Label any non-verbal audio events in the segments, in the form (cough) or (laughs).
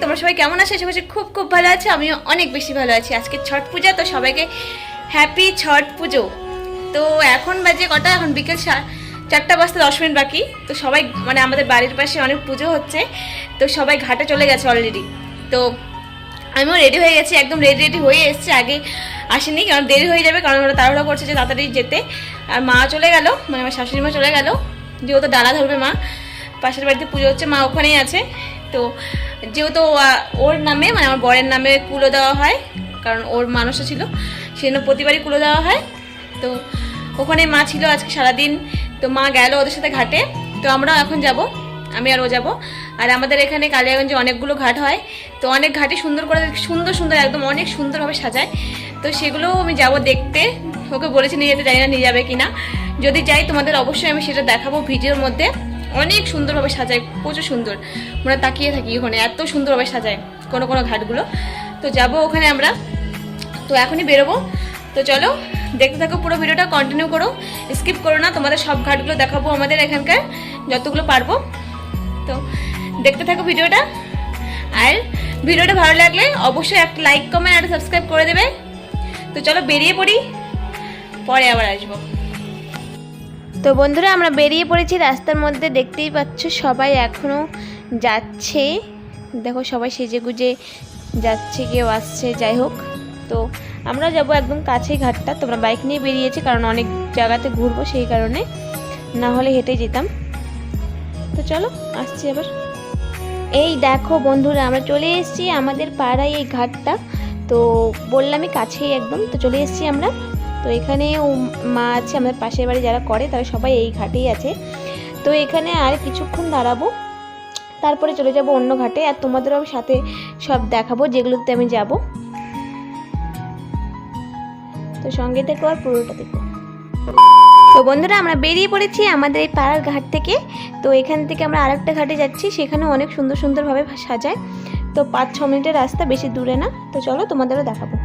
তোমরা সবাই কেমন আছো? আশা করছি খুব খুব ভালো আছে। আমিও অনেক বেশি ভালো আছি। আজকে ছট পূজা, তো সবাইকে হ্যাপি ছট পুজো। তো এখন বাজে কটা? এখন বিকেল চারটা বাজতে দশ মিনিট বাকি। তো সবাই মানে আমাদের বাড়ির পাশে অনেক পুজো হচ্ছে। তো সবাই ঘাটে চলে গেছে অলরেডি তো আমিও রেডি হয়ে গেছি, একদম রেডি রেডি হয়ে এসেছি। আগে আসেনি, কারণ দেরি হয়ে যাবে, কারণ ওরা তাড়াহুড়ো করছে যে তাড়াতাড়ি যেতে। আর মা চলে গেল মানে আমার শাশুড়ি মা চলে গেল। যেহেতু ডালা ধরবে মা, পাশের বাড়িতে পুজো হচ্ছে, মা ওখানেই আছে। তো যেহেতু ওর নামে মানে আমার বরের নামে কুলো দেওয়া হয়, কারণ ওর মানুষও ছিল, সেজন্য প্রতিবারই কুলো দেওয়া হয়। তো ওখানে মা ছিল আজকে সারাদিন, তো মা গেল ওদের সাথে ঘাটে, তো আমরাও এখন যাব, আমি আর ও যাব। আর আমাদের এখানে কালিয়াগঞ্জে অনেকগুলো ঘাট হয়, তো অনেক ঘাটে সুন্দর করে, সুন্দর সুন্দর, একদম অনেক সুন্দরভাবে সাজায়। তো সেগুলোও আমি যাব দেখতে। ওকে বলেছি নিয়ে যেতে, জানি না নিয়ে যাবে কিনা। যদি যাই তোমাদের অবশ্যই আমি সেটা দেখাবো ভিডিওর মধ্যে। অনেক সুন্দরভাবে সাজায়, প্রচুর সুন্দর। আমরা তাকিয়ে থাকি ওখানে, এত সুন্দরভাবে সাজায় কোনো কোনো ঘাটগুলো। তো যাব ওখানে আমরা। তো এখনই বেরোবো। তো চলো, দেখতে থাকো পুরো ভিডিওটা কন্টিনিউ করো। স্কিপ করো না, তোমাদের সব ঘাটগুলো দেখাবো আমাদের এখানকার, যতগুলো পারব। তো দেখতে থাকো ভিডিওটা। আর ভিডিওটা ভালো লাগলে অবশ্যই একটা লাইক কমেন্ট আর সাবস্ক্রাইব করে দেবে। তো চলো বেরিয়ে পড়ি, পরে আবার আসব। তো বন্ধুরা, আমরা বেরিয়ে পড়েছি রাস্তার মধ্যে, দেখতেই পাচ্ছ সবাই এখনও যাচ্ছে। দেখো সবাই সেজে গুজে যাচ্ছে, কেউ আসছে, যাই হোক। তো আমরা যাব একদম কাছেই ঘাটটা। তোমরা বাইক নিয়ে বেরিয়েছি, কারণ অনেক জায়গাতে ঘুরবো সেই কারণে। না হলে হেঁটে যেতাম। তো চলো, আসছি আবার এই দেখো বন্ধুরা, আমরা চলে এসেছি আমাদের পাড়ায় এই ঘাটটা। তো বললামই কাছেই একদম, তো চলে এসেছি আমরা। তো এখানে মা আছে, আমাদের পাশের বাড়ি যারা করে তারা সবাই এই ঘাটেই আছে। তো এখানে আর কিছুক্ষণ দাঁড়াবো, তারপরে চলে যাব অন্য ঘাটে আর তোমাদেরও আমি সাথে সব দেখাবো যেগুলোতে আমি যাব। তো সঙ্গে থেকো আর পুরোটা দেখো। তো বন্ধুরা, আমরা বেরিয়ে পড়েছি আমাদের এই পাড়ার ঘাট থেকে। তো এখান থেকে আমরা আরেকটা ঘাটে যাচ্ছি সেখানে অনেক সুন্দর সুন্দরভাবে সাজায়। তো পাঁচ ছ মিনিটের রাস্তা, বেশি দূরে না। তো চলো তোমাদেরও দেখাবো।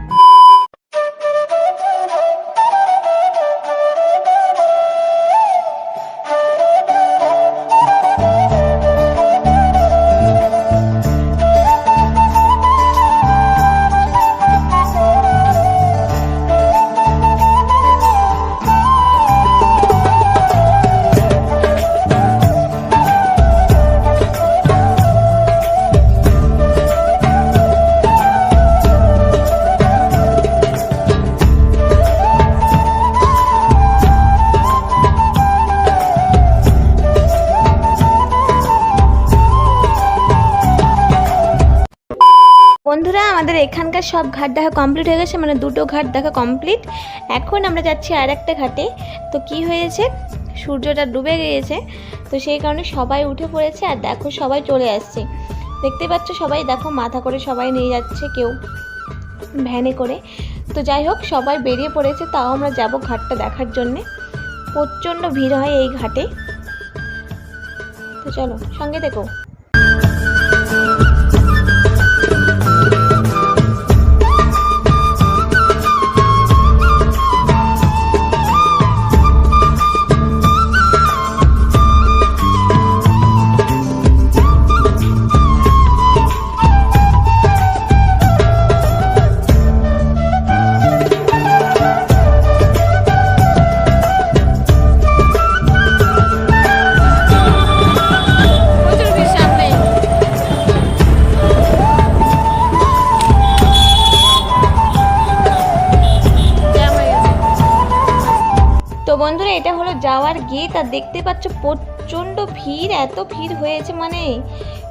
আমাদের এখানকার সব ঘাট দেখা কমপ্লিট হয়ে গেছে মানে দুটো ঘাট দেখা কমপ্লিট এখন আমরা যাচ্ছি আর একটা ঘাটে। তো কি হয়েছে? সূর্যটা ডুবে গিয়েছে, তো সেই কারণে সবাই উঠে পড়েছে আর দেখো সবাই চলে আসছে। দেখতে পাচ্ছ সবাই? দেখো মাথা করে সবাই নিয়ে যাচ্ছে কেউ, ভ্যানে করে। তো যাই হোক, সবাই বেরিয়ে পড়েছে, তাও আমরা যাব ঘাটটা দেখার জন্যে। প্রচণ্ড ভিড় হয় এই ঘাটে। তো চলো, সঙ্গে দেখো বন্ধুরা, এটা হলো যাওয়ার গেট, আর দেখতে পাচ্ছ প্রচণ্ড ভিড়, এত ভিড় হয়েছে মানে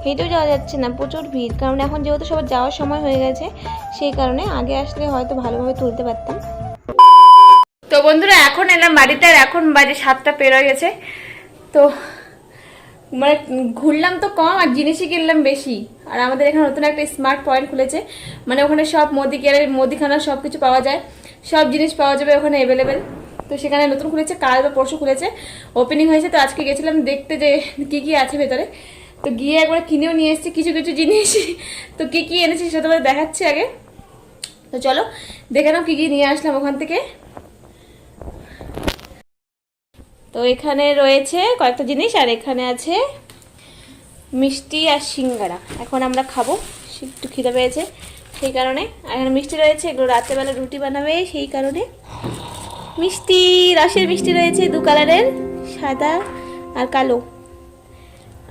হেঁটেও যাওয়া যাচ্ছে না, প্রচুর ভিড়। কারণ এখন যেহেতু সবার যাওয়ার সময় হয়ে গেছে, সেই কারণে আগে আসলে হয়তো ভালোভাবে তুলতে পারতাম। তো বন্ধুরা, এখন এলাম বাড়িতে, আর এখন বাজে সাতটা পের গেছে। তো মানে ঘুরলাম তো কম, আর জিনিসই কিনলাম বেশি। আর আমাদের এখানে নতুন একটা স্মার্ট পয়েন্ট খুলেছে মানে ওখানে সব মুদিকের মুদিখানা সব কিছু পাওয়া যায়। সব জিনিস পাওয়া যাবে ওখানে অ্যাভেলেবেল তো সেখানে নতুন খুলেছে, কাল বা পরশু খুলেছে। ওপেনিং হয়েছে, তো আজকে গেছিলাম দেখতে যে কি কি আছে ভেতরে। তো গিয়ে একবার কিনেও নিয়ে এসেছি কিছু কিছু জিনিস। তো কি কি এনেছি সেটা তোমাদের দেখাচ্ছি আগে। তো চলো, দেখে নাও কি কি নিয়ে আসলাম ওখান থেকে। তো এখানে রয়েছে কয়েকটা জিনিস, আর এখানে আছে মিষ্টি আর সিঙ্গারা। এখন আমরা খাব একটু খিদে পেয়েছে সেই কারণে। আর এখানে মিষ্টি রয়েছে, এগুলো রাত্রেবেলা রুটি বানাবে সেই কারণে। মিষ্টি, রসের মিষ্টি রয়েছে, দু কালারের, সাদা আর কালো।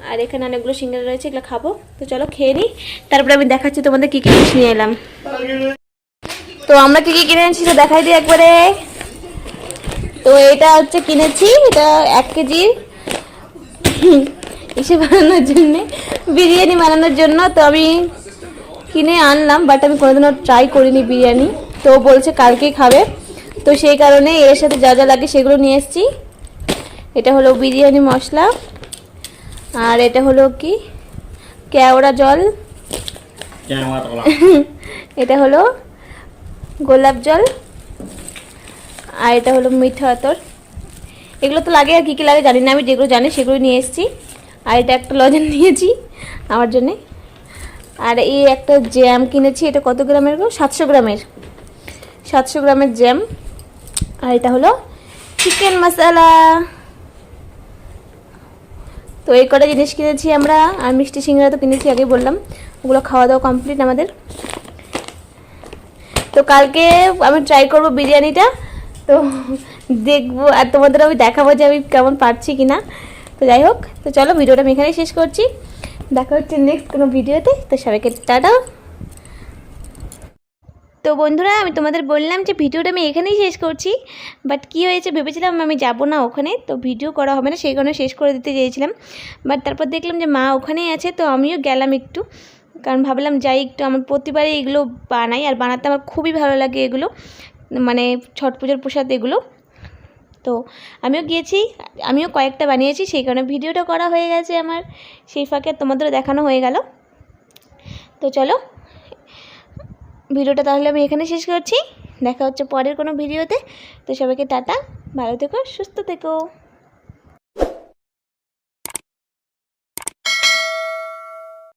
আর এখানে অনেকগুলো সিঙ্গারা রয়েছে, এগুলো খাব। তো চলো খেয়ে নিই। তারপরে আমি দেখাচ্ছি তোমাদের কী কী জিনিস নিয়ে এলাম। তো আমরা কী কী কিনে এনেছি, তো দেখাই দিই একবারে। তো এটা হচ্ছে কিনেছি, এটা এক কেজি এসে বানানোর জন্যে, বিরিয়ানি বানানোর জন্য। তো আমি কিনে আনলাম বাট আমি কোনোদিনও ট্রাই করিনি বিরিয়ানি। তো বলছে কালকেই খাবে। তো সেই কারণে এর সাথে যা যা লাগে সেগুলো নিয়ে এসেছি। এটা হলো বিরিয়ানি মশলা। আর এটা হলো কি? কেওড়া জল। (laughs) এটা হলো গোলাপ জল। আর এটা হলো মিঠা আতর। এগুলো তো লাগে আর কী কী লাগে জানি না আমি যেগুলো জানি সেগুলো নিয়ে এসেছি। আর এটা একটা লজেন নিয়েছি আমার জন্যে। আর এই একটা জ্যাম কিনেছি এটা কত গ্রামের গো? সাতশো গ্রামের। সাতশো গ্রামের জ্যাম। আর এটা হলো চিকেন মশলা তো এই কটা জিনিস কিনেছি আমরা, আর মিষ্টি সিঙ্গারা তো কিনেছি আগে বললাম। ওগুলো খাওয়া দাওয়া কমপ্লিট আমাদের। তো কালকে আমি ট্রাই করব বিরিয়ানিটা। তো দেখব, আর তোমাদের আমি দেখাবো যে আমি কেমন পারছি কি না তো যাই হোক, তো চলো ভিডিওটা আমি এখানেই শেষ করছি। দেখা হচ্ছে নেক্সট কোনো ভিডিওতে। তো সবাইকে টাটা। তো বন্ধুরা, আমি তোমাদের বললাম যে ভিডিওটা আমি এখানেই শেষ করছি বাট কি হয়েছে ভেবেছিলাম আমি যাব না ওখানে, তো ভিডিও করা হবে না, সেই কারণে শেষ করে দিতে চেয়েছিলাম। বাট তারপর দেখলাম যে মা ওখানেই আছে, তো আমিও গেলাম একটু, কারণ ভাবলাম যাই একটু, আমার প্রতিবারই এগুলো বানাই, আর বানাতে আমার খুবই ভালো লাগে এগুলো মানে ছট পুজোর প্রসাদ এগুলো। তো আমিও গিয়েছি, আমিও কয়েকটা বানিয়েছি, সেই কারণে ভিডিওটা করা হয়ে গেছে আমার, সেই ফাঁকে তোমাদেরও দেখানো হয়ে গেল। তো চলো ভিডিওটা তাহলে আমি এখানে শেষ করছি। দেখা হচ্ছে পরের কোনো ভিডিওতে। তো সবাইকে টাটা, ভালো থেকো, সুস্থ থেকো।